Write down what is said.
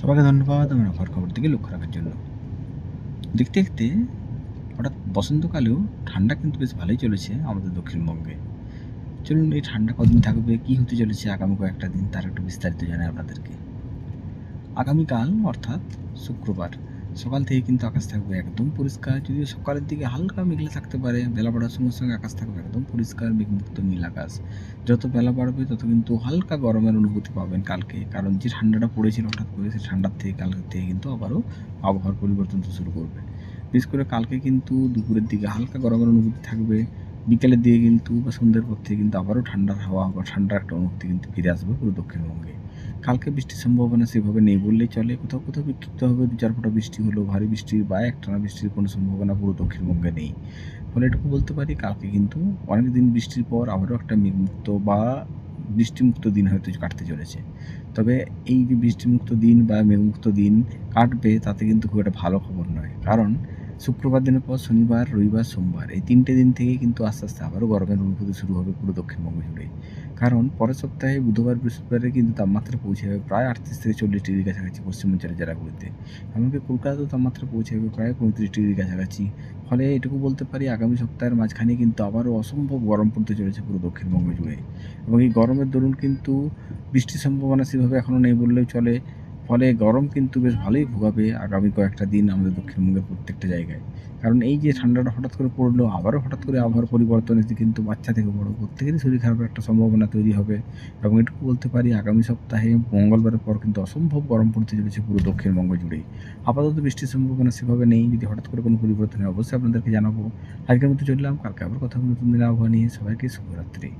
সবাইকে ধন্যবাদ, আমার ঘর খবর দিকে লক্ষ্য রাখার জন্য। দেখতে দেখতে হঠাৎ বসন্তকালেও ঠান্ডা কিন্তু বেশ ভালোই চলেছে আমাদের দক্ষিণবঙ্গে। চলুন এই ঠান্ডা কদিন থাকবে, কী হতে চলেছে আগামী কয়েকটা দিন, তার একটু বিস্তারিত জানাই আপনাদেরকে। আগামীকাল, অর্থাৎ শুক্রবার সকাল থেকে কিন্তু আকাশ থাকবে একদম পরিষ্কার, যদিও সকালের দিকে হালকা মেঘলা থাকতে পারে, বেলা পড়ার সঙ্গে সঙ্গে আকাশ থাকবে একদম পরিষ্কার মেঘমুক্ত নীল আকাশ। যত বেলা বাড়বে, তত কিন্তু হালকা গরমের অনুভূতি পাবেন কালকে, কারণ যে ঠান্ডাটা পড়েছিল হঠাৎ করে, সেই ঠান্ডার থেকে কালকের থেকে কিন্তু আবারও আবহাওয়ার পরিবর্তন শুরু করবে। বিশেষ করে কালকে কিন্তু দুপুরের দিকে হালকা গরমের অনুভূতি থাকবে বিকেলের দিকে কিন্তু বা সন্ধ্যের পর থেকে কিন্তু আবারও ঠান্ডার হাওয়া বা ঠান্ডার একটা অনুভূতি কিন্তু ফিরে আসবে পুরো দক্ষিণবঙ্গে। কালকে বৃষ্টির সম্ভাবনা সেভাবে নেই বললেই চলে। কোথাও কোথাও বিক্ষিপ্তভাবে দু চার ফোঁটা বৃষ্টি হলো ভারী বৃষ্টির বা একটানা বৃষ্টির কোনো সম্ভাবনা পুরো দক্ষিণবঙ্গে নেই। ফলে এটুকু বলতে পারি, কালকে কিন্তু অনেক দিন বৃষ্টির পর আবারও একটা মেঘমুক্ত বা বৃষ্টিমুক্ত দিন হয়তো কাটতে চলেছে। তবে এই যে বৃষ্টিমুক্ত দিন বা মেঘমুক্ত দিন কাটবে তাতে কিন্তু খুব একটা ভালো খবর নয়। কারণ শুক্রবার দিনের পর শনিবার, রবিবার, সোমবার, এই তিনটে দিন থেকেই কিন্তু আস্তে আস্তে আবারও গরমের অনুভূতি শুরু হবে পুরো দক্ষিণবঙ্গ জুড়ে কারণ পরের সপ্তাহে বুধবার, বৃহস্পতিবারে কিন্তু তাপমাত্রা পৌঁছে যাবে প্রায় আটত্রিশ থেকে চল্লিশ ডিগ্রি কাছাকাছি পশ্চিমাঞ্চলের জেলাগুলিতে। এমনকি কলকাতাতেও তাপমাত্রা পৌঁছে যাবে প্রায় পঁয়ত্রিশ ডিগ্রি কাছাকাছি। ফলে এটুকু বলতে পারি, আগামী সপ্তাহের মাঝখানে কিন্তু আবারও অসম্ভব গরম পড়তে চলেছে পুরো দক্ষিণবঙ্গ জুড়ে। এবং এই গরমের দরুন কিন্তু বৃষ্টির সম্ভাবনা সেভাবে এখনও নেই বললেও চলে। ফলে গরম কিন্তু বেশ ভালোই ভোগাবে আগামী কয়েকটা দিন আমাদের দক্ষিণবঙ্গের প্রত্যেকটা জায়গায়। কারণ এই যে ঠান্ডাটা হঠাৎ করে পড়ল, আবারও হঠাৎ করে আবহাওয়ার পরিবর্তন এতে কিন্তু বাচ্চা থেকে বড়, প্রত্যেকেরই শরীর খারাপের একটা সম্ভাবনা তৈরি হবে। এবং এটুকু বলতে পারি, আগামী সপ্তাহে মঙ্গলবারের পর কিন্তু অসম্ভব গরম পড়তে চলেছে পুরো দক্ষিণবঙ্গ জুড়েই। আপাতত বৃষ্টির সম্ভাবনা সেভাবে নেই, যদি হঠাৎ করে কোনো পরিবর্তন হয়, অবশ্যই আপনাদেরকে জানাব। আজকের মতো চললাম, কালকে আবার কথা নতুন দিনের আবহাওয়া নিয়ে। সবাইকে শুভরাত্রি।